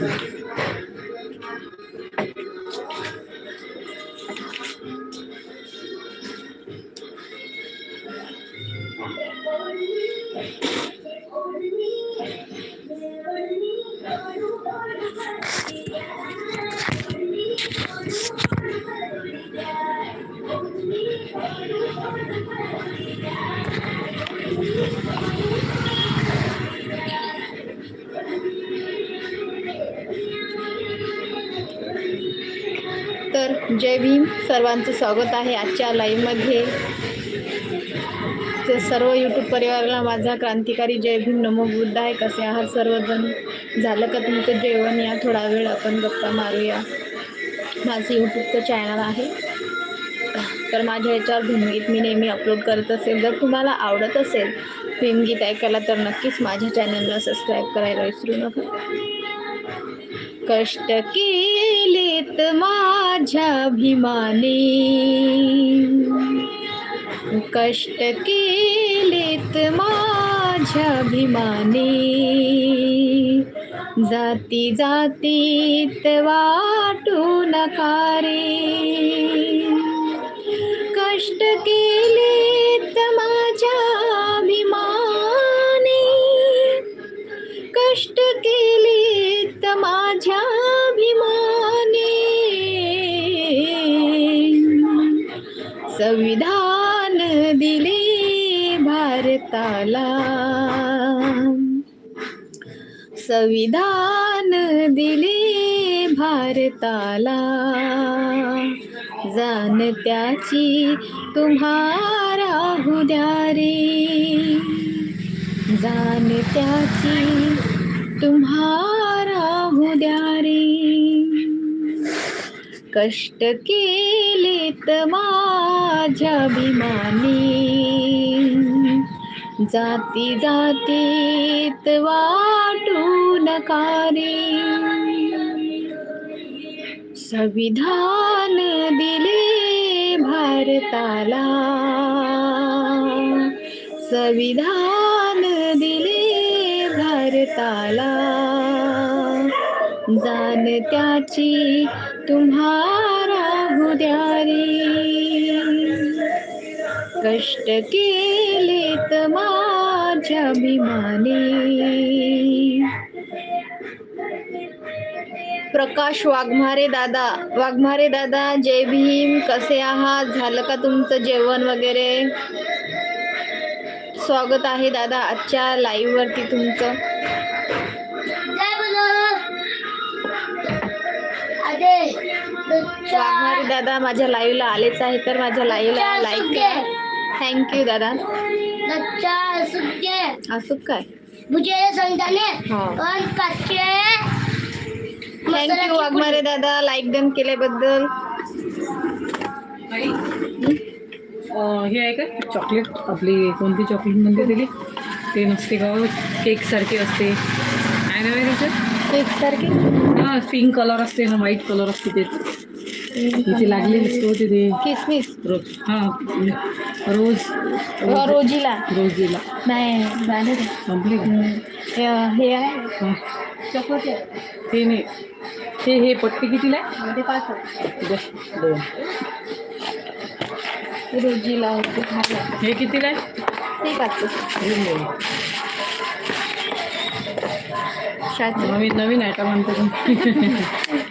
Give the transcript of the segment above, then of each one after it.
तर जय भीम. सर्वांचं स्वागत आहे आजच्या लाईव्हमध्ये तर सर्व यूट्यूब परिवाराला माझा क्रांतिकारी जय भीम. नमो बुद्ध आहे. कसे आहात सर्वजण? झालं का तुमचं जेवण? या थोडा वेळ आपण गप्पा मारूया. माझं यूट्यूबचं चॅनल आहे. तर माझ्या याच्यावर भीमगीत मी नेहमी अपलोड करत असेल. जर तुम्हाला आवडत असेल भीमगीत ऐकायला तर नक्कीच माझ्या चॅनलला सबस्क्राईब करायला विसरू नका. कष्ट केलेत माझ्या भीमाने कष्ट केलेत माझ्या भीमाने जाती जातीत वाटू नकारे. कष्ट केलेत माझ्या भीमाने कष्ट तर माझ्या अभिमाने. संविधान दिले भारताला. संविधान दिले भारताला. जाण त्याची तुम्हारा हुद्या रे. जाण त्याची तुम्हारा हुद्या रे कष्ट केलेत माझ्या अभिमाने। जाती जातीत वाटू नकारे। संविधान दिले भारताला। संविधान करताला जाण त्याची तुम्हारा गुद्यारी. कष्ट केलेत माझ्या भीमाने प्रकाश वाघमारे दादा वाघमारे दादा जय भीम. कसे आहात? झालं का तुमचं जेवण वगैरे? स्वागत आहे दादा आजच्या लाईव्ह वरती तुमचं. वाघमारे दादा माझ्या लाईव्हला आलेच आहे तर माझ्या लाईव्हला लाईक करा. थँक्यू दादा. असं काय? हा. थँक्यू वाघमारे दादा. लाईक डन केल्याबद्दल. हे आहे का? चॉकलेट. आपली कोणती चॉकलेट म्हणते दिली ते नसते का? केक सारखे असते. काय नाव आहे त्याच्यात केक सारखे? हा पिंक कलर असते ना व्हाईट कलर असते ते. तिथे लागलेली असते होते ते किसमिस रोज. हा रोज. अ, रोजीला. रोजीला. नाही झालं. संपली. हे- हे आहे. हा. चॉकलेट. ते नाही. ते हे पट्टी कितीला आहे? ते पाच दोन रोजीला आहे ते खायला. हे कितीला आहे? ते पाच. नवीन नवीन आयटम आणतो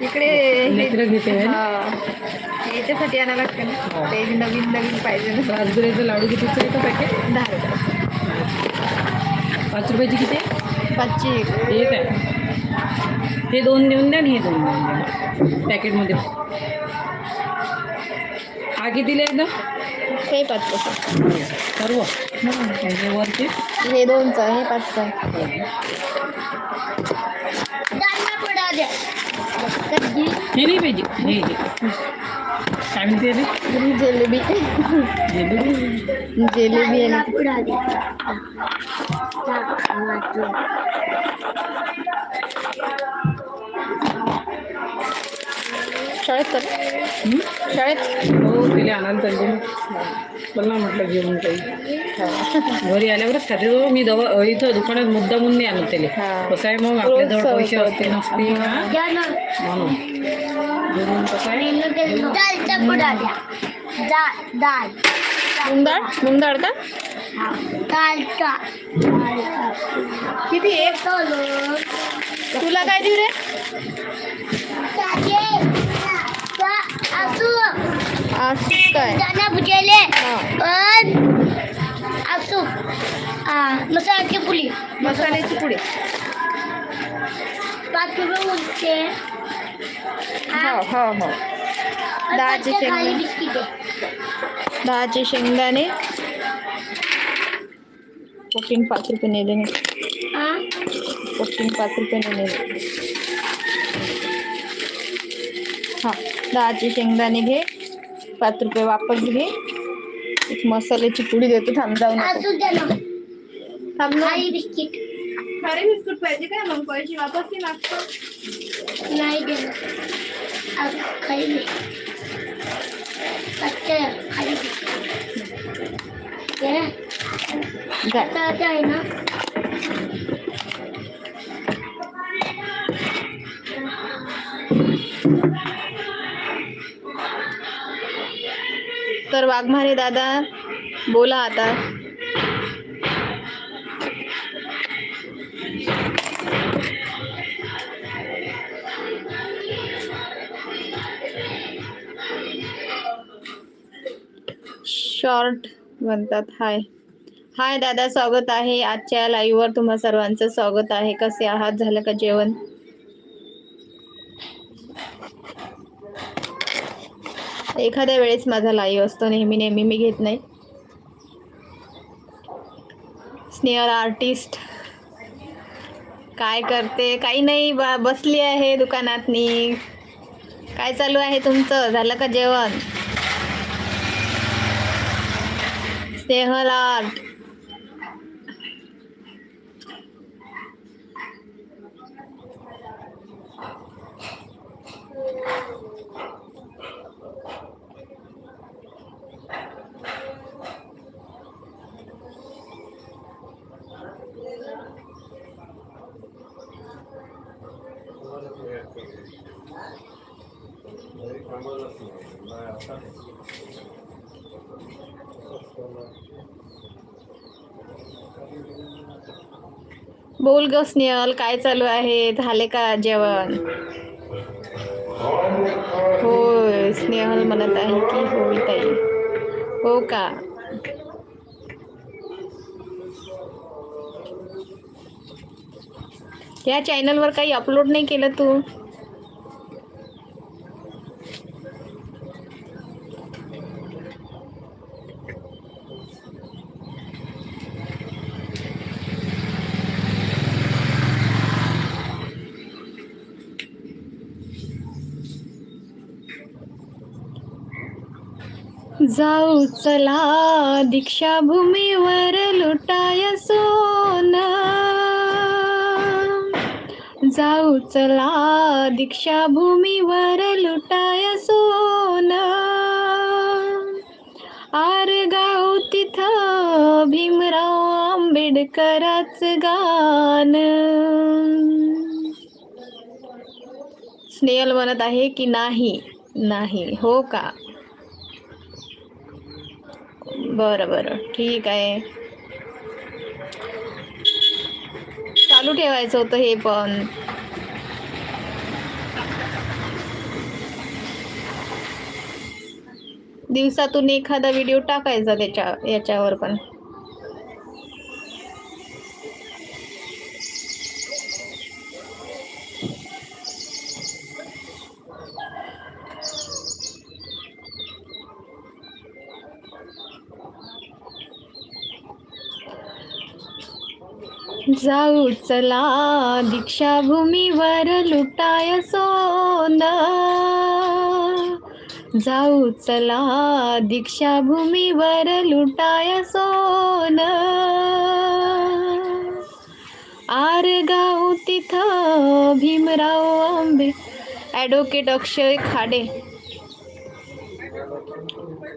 इकडे हे- लेकरं घेते? हा. याच्यासाठी आणायला लागते ना. ते नवीन नवीन पाहिजे ना. राजगिऱ्याचं लाडू कितीचं आहे का पॅकेट दहा रुपये. पाच रुपयाची किती? पाचशे एक. आहे. हे दोन देऊन द्या आणि हे दोन देऊन द्या. पॅकेटमध्ये हा कितीला एकदम हे पाच सर्व. म्हणजे वरचे? हे दोनचं आहे हे पाचचं आहे. हे नाही पाहिजे हे घे. काय म्हणते रे? ही जिलेबी. जिलेबी? आणि शाळेत तर. हं? शाळेत? हो तिला आणायला बोल ना म्हटलं घेऊन काही. घरी आल्यावरच खाते. तो मी दवा इथं दुकानात मुद्दा म्हणून नाही आणत त्याला. हा. कसं आहे मग? आपल्याजवळ पैसे असते नसते हा? म्हणून. कसं आहे? डाळ मूग डाळ का? हा. किती? एक. तुला काय देऊ रे? असू. असं काय? दाना भुजेले हा. पण हा मसाल्याची पुली मसाल्याची पुडी. पाच रुपये उठते हो. हो हो दहाचे शेंगदाणे. दहाचे शेंगदाणे. कोटिंग पाच रुपये नेले कोटिंग पाच रुपये नेले हां. दहाचे शेंगदाणे घे. पाच रुपये वापस घे. एक मसाल्याची पुडी देतो थांब जाऊ नको. असू द्या ना. थांब बिस्किट. खारे बिस्कुट पाहिजे काय मग पैसे वापस नाही मागतो. नाही देणार. खाली ना. वाघमारे दादा बोला आता. शॉर्ट म्हणतात हाय. हाय दादा स्वागत आहे. आजच्या लाईव्हवर तुम्हा सर्वांचं स्वागत आहे. कसे आहात? झालं का जेवण? एखाद्या वेळेस माझा लाईव्ह असतो नेहमी नेहमी मी घेत नाही. स्नेहर आर्टिस्ट. काय करते? काही नाही बा बसली आहे दुकानातनी. काय चालू आहे तुमचं? झालं का जेवण? स्नेहल आर्ट. बोल ग स्नेहल काय चालू आहे? झाले का जेवण? होय स्नेहल म्हणत आहे की होय ताई. हो का? या चॅनलवर काही अपलोड नाही केलं तू? जाऊ चला दीक्षाभूमीवर लुटाय सोन. जाऊ चला दीक्षाभूमीवर लुटाय सोन. आर गाऊ तिथं भीमराव आंबेडकराच गान स्नेहल म्हणत आहे की नाही? नाही हो का? बरं बरं. ठीक आहे. चालू ठेवायचं होतं हे पण. दिवसातून एखादा व्हिडिओ टाकायचा त्याच्या याच्यावर पण. जाऊ चला दीक्षाभूमीवर लुटाय सोन. जाऊ चला दीक्षाभूमीवर लुटाय सोन. आरगाव तिथं भीमराव आंबे. ॲडव्होकेट अक्षय खाडे.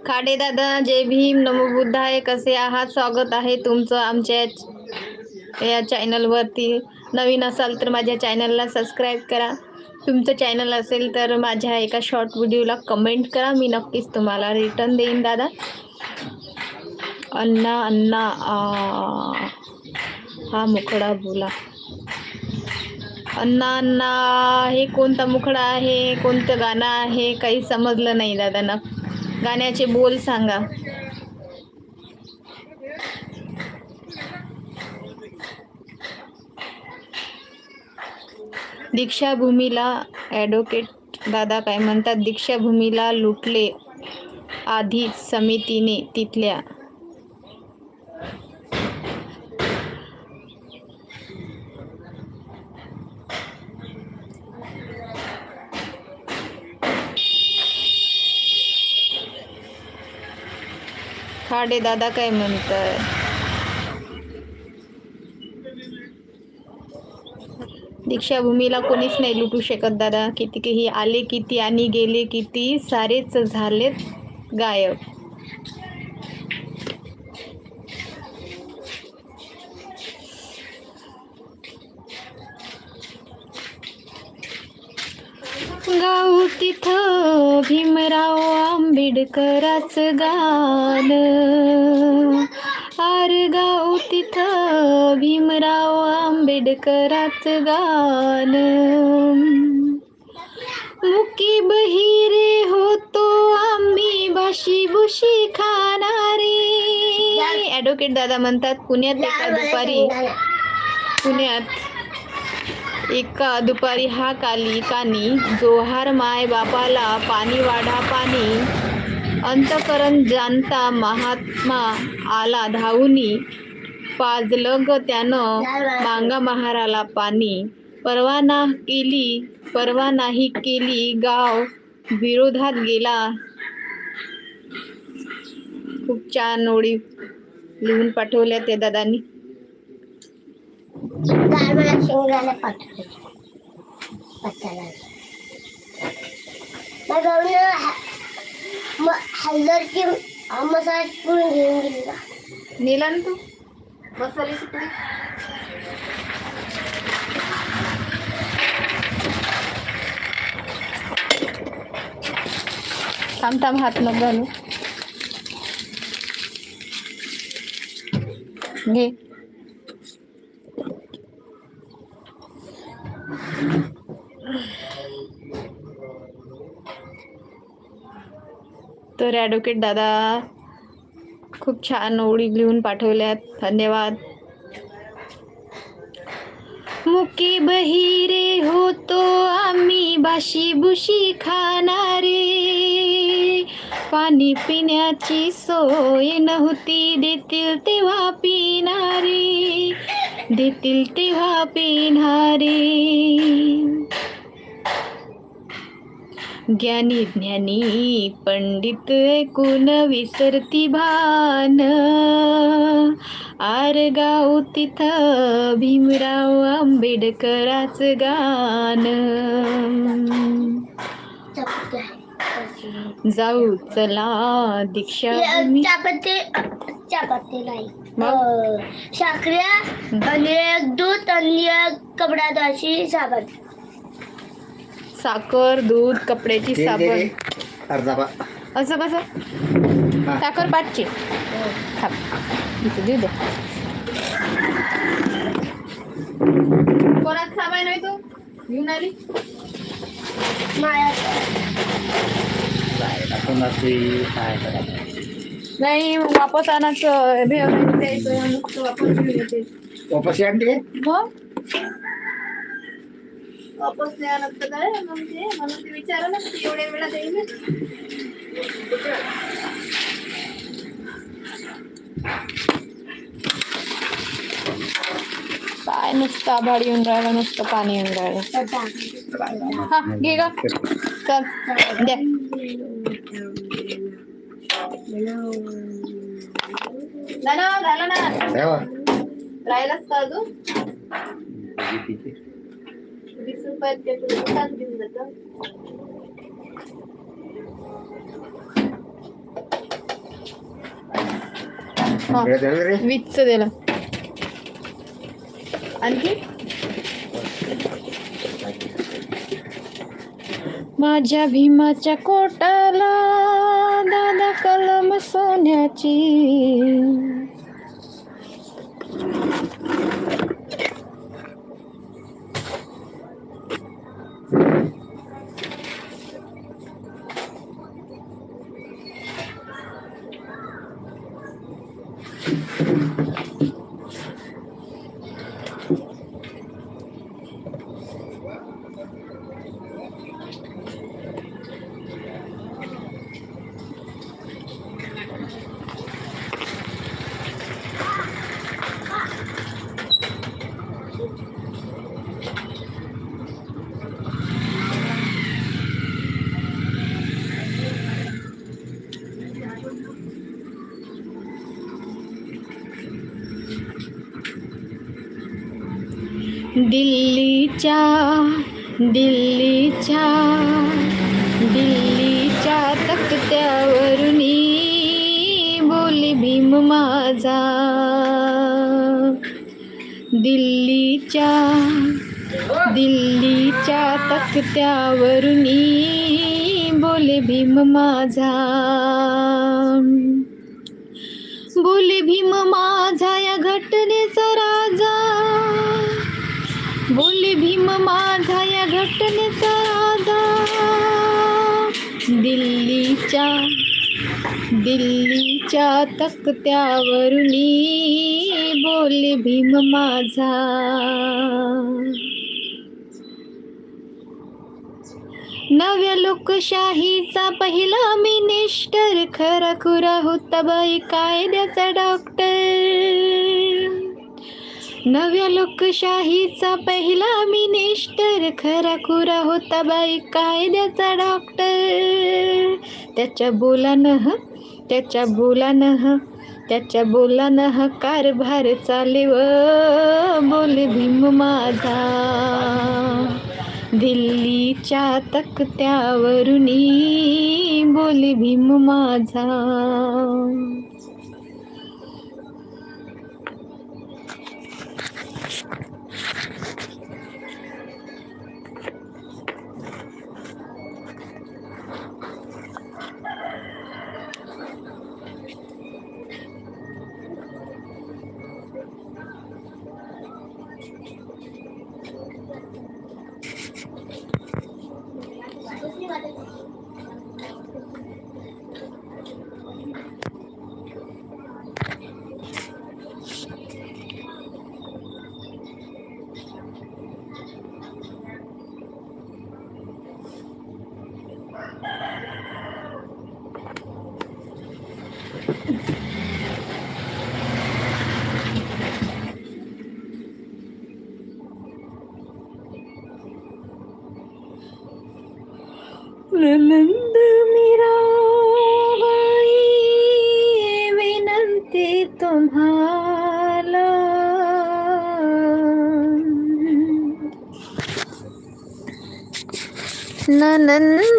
खाडे दादा जय भीम. नमो बुद्धाय कसे आहात? स्वागत आहे तुमचं आमच्या या- चॅनलवरती नवीन असाल तर माझ्या चॅनलला सबस्क्राईब करा. तुमचं चॅनल असेल तर माझ्या एका शॉर्ट व्हिडिओला कमेंट करा. मी नक्कीच तुम्हाला रिटर्न देईन दादा. अण्णा अण्णा हा मुखडा बोला. अण्णा अण्णा हे कोणता मुखडा आहे? कोणतं गाणं आहे? काही समजलं नाही दादा. ना गाण्याचे बोल सांगा. दीक्षाभूमीला ॲडव्होकेट दादा काय म्हणतात? दीक्षाभूमीला लुटले आधीच समितीने तिथल्या खाडे दादा काय म्हणतात दीक्षाभूमीला कोणीच नाही लुटू शकत दादा. किती काही आले किती आणि गेले किती सारेच झालेत गायब. गाऊ तिथं भीमराव आंबेडकराच गाण. आर तिथं भीमराव आंबेडकराच गान मुकी बहिरे होतो आम्ही भाशी भुशी खाणारे. ॲडव्होकेट दादा म्हणतात पुण्यात एका दुपारी पुण्यात एका दुपारी हा काली कानी जोहार माय बापाला पाणी वाढा पाणी. अंतकरण जाणता महात्मा आला धावूनी पाजलं ग त्यानं मांगा महाराला पाणी. परवाना केली परवा नाही केली गाव. विरोधात गेला. खूप छान ओळी लिहून पाठवल्या त्या दादांनी. काल मला शेंगाला पाठवले पत्त्याला मग जाऊन हल्दरची मसाज करून घेऊन गेली का नेला ना तू मसाले सुकले थांब थांब हात नको घालू घे तर ॲडव्होकेट दादा खूप छान ओळी लिहून पाठवल्यात. धन्यवाद. मुके बहिरे होतो आम्ही भाशी बुशी खाणारे. पाणी पिण्याची सोय नव्हती देतील तेव्हा पिणारे. देतील तेव्हा पिणारे. ज्ञानी ज्ञानी पंडित ऐकून विसरती भान. आर गाव तिथं भीमराव आंबेडकराच गाण चपटे जाऊ चला दीक्षा चपाती चपाती नाही. मग? अं, साखऱ्या आणि एक दूध आणि एक कपडा धुवायची साबण. साखर दूध कपड्याची साबण. अर्धा पा असं कसं? हा. साखर पाचशे. थांब. इथे देऊ द्या सामान आहे तो? घेऊन आली? नाही वापस आणायचं. वापस घेऊन येते वापस आणते? मग? वापस नाही आणत तर काय मग ते म्हणून ते विचारा ना किती एवढ्या वेळा देईल काय नुसतं आभाळ येऊन राहिलं नुसतं पाणी येऊन राहिलं. हा घे ग. चल द्या. झालं झालं ना. ठेवा. राहिलाच का अजून? वीस रुपयात तास घेऊन जातं हा. वीजचं दिलं. आणखी? माझ्या भीमाच्या कोटाला दादा कलम सोन्याची. दिल्लीच्या दिल्लीच्या दिल्लीच्या तक्त्यावरून बोली भीम माझा. दिल्लीच्या दिल्लीच्या तक्त्यावरून बोले भीम माझा. बोली भीम माझा या घटनेचा राजा दिल्लीच्या दिल्लीच्या तक्त्यावरून बोली भीम माझा. नव्या लोकशाहीचा पहिला मिनिस्टर खरा खुरा होता बाई कायद्याचा डॉक्टर नव्या लोकशाहीचा पहिला मिनिस्टर खरा खुरा होता बाई कायद्याचा डॉक्टर त्याच्या बोलानं ह त्याच्या बोलानं ह त्याच्या बोलानं ह कारभार चाले व बोले भीम माझा. दिल्लीच्या तक्त्यावरून बोले भीम माझा. नंद मीराबाई विनंती तुम्हाला ननंद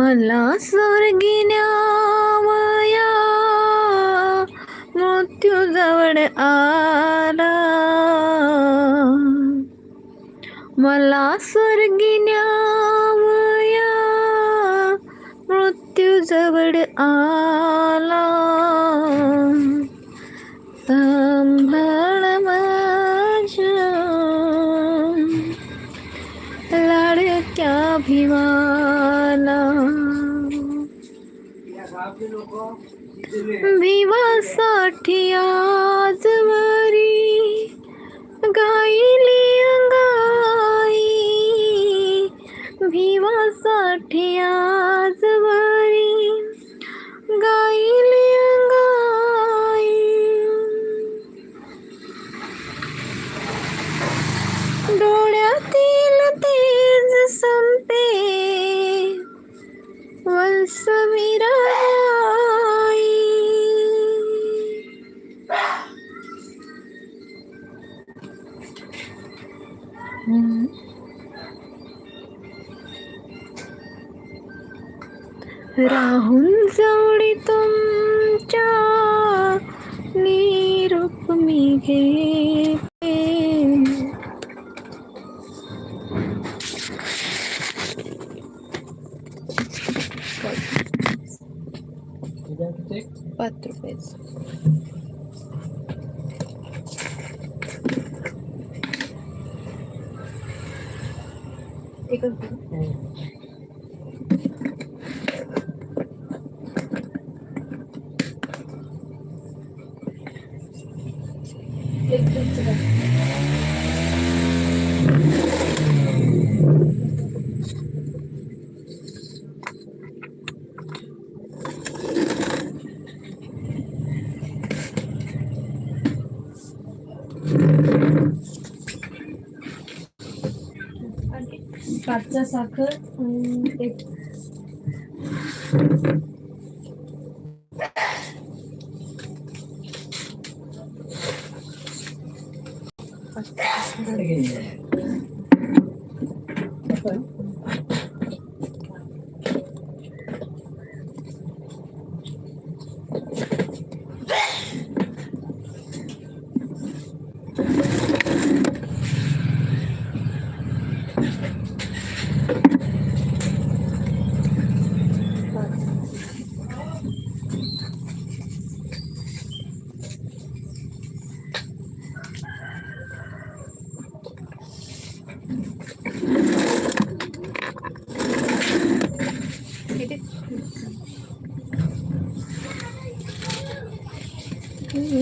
मला स्वर्गिन्यावया मृत्यू जवळ आला. मला स्वर्गिन्यावया मृत्यू जवळ आला. 天。4 pesos. Ikaw. चमचा साखर आणि एक you.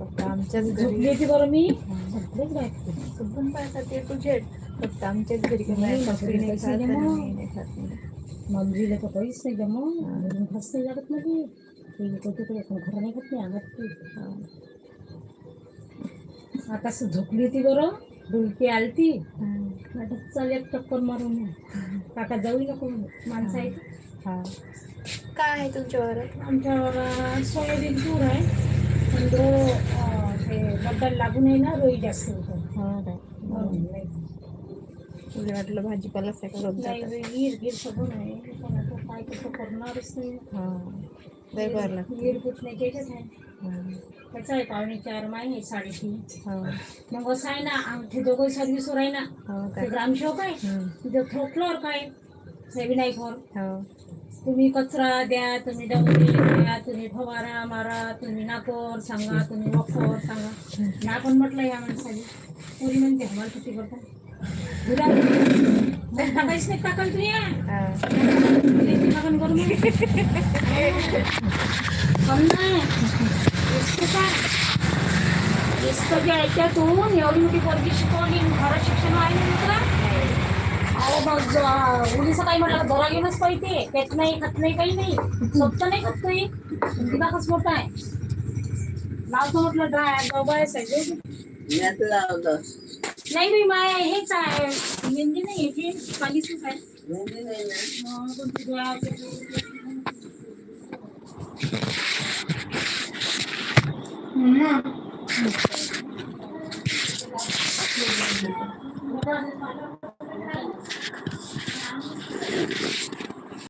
फक्त आमच्याच घरी झोपली बरं मी पाहतात ते तुझे फक्त आमच्याच घरी नाही, नाही पैसे खात द्या आणि मग. मी नाही खात नाही. मम्मीला तर काहीच नाही मग अजून खास नाही लागत नाही ते इकडे तिकडे पण खरं नाही खात नाही अंगात ते. आता असं झोपली होती बरं डुलकी आलती. वाटत चाल एक चक्कर मारून. काका जाऊ नको म्हणे. माणसं आहेत हा. काय आहे तुमच्या घरात आमच्यावर सोयाबीन तूर आहे पण तो ते बद्दल लागून आहे ना रोई जास्त होतं हा काय म्हणून नाही. तुला वाटलं भाजीपालाच आहे का रोज नाही जातात? वीर गिर सगळं आहे पण आता काय कसं करणारच नाही हा लय बरं लागतं. वीर पुटण्याच्या याच्यात आहे हा. त्याचं आहे पावणे चार महिने साडेतीन हा. मग असं आहे ना आमचे दोघं सर्व्हिसवर आहे ना हा ते काय ग्रामसेवक आहे हम्म. तिथं थोपल्यावर काय सेविनाईकवर हा. तुम्ही कचरा द्या तुम्ही डबे द्या तुम्ही फवारा मारा तुम्ही नाकोर सांगा तुम्ही वखोर सांगा ना पण म्हटलं या माणसाने पुरी म्हणते आम्हाला किती करता टाकायच नाही टाकाल तुम्ही हा. करू नाही याच्यातून एवढी मोठी पोरगी शिकवली खरं शिक्षण आहे ना तुला अहो मग मुलीचं काही म्हटलं धरा घेऊनच पाहिजे त्यात नाही खात नाही काही नाही. स्वतः नाही खात काही दिमागच मोठा आहे. लावतो म्हटलं ड्राय बाबा सगळे. नाही रे माय हेच आहे. मेहंदी नाही याची पालिसच आहे. मग कोणती डोळा Thank.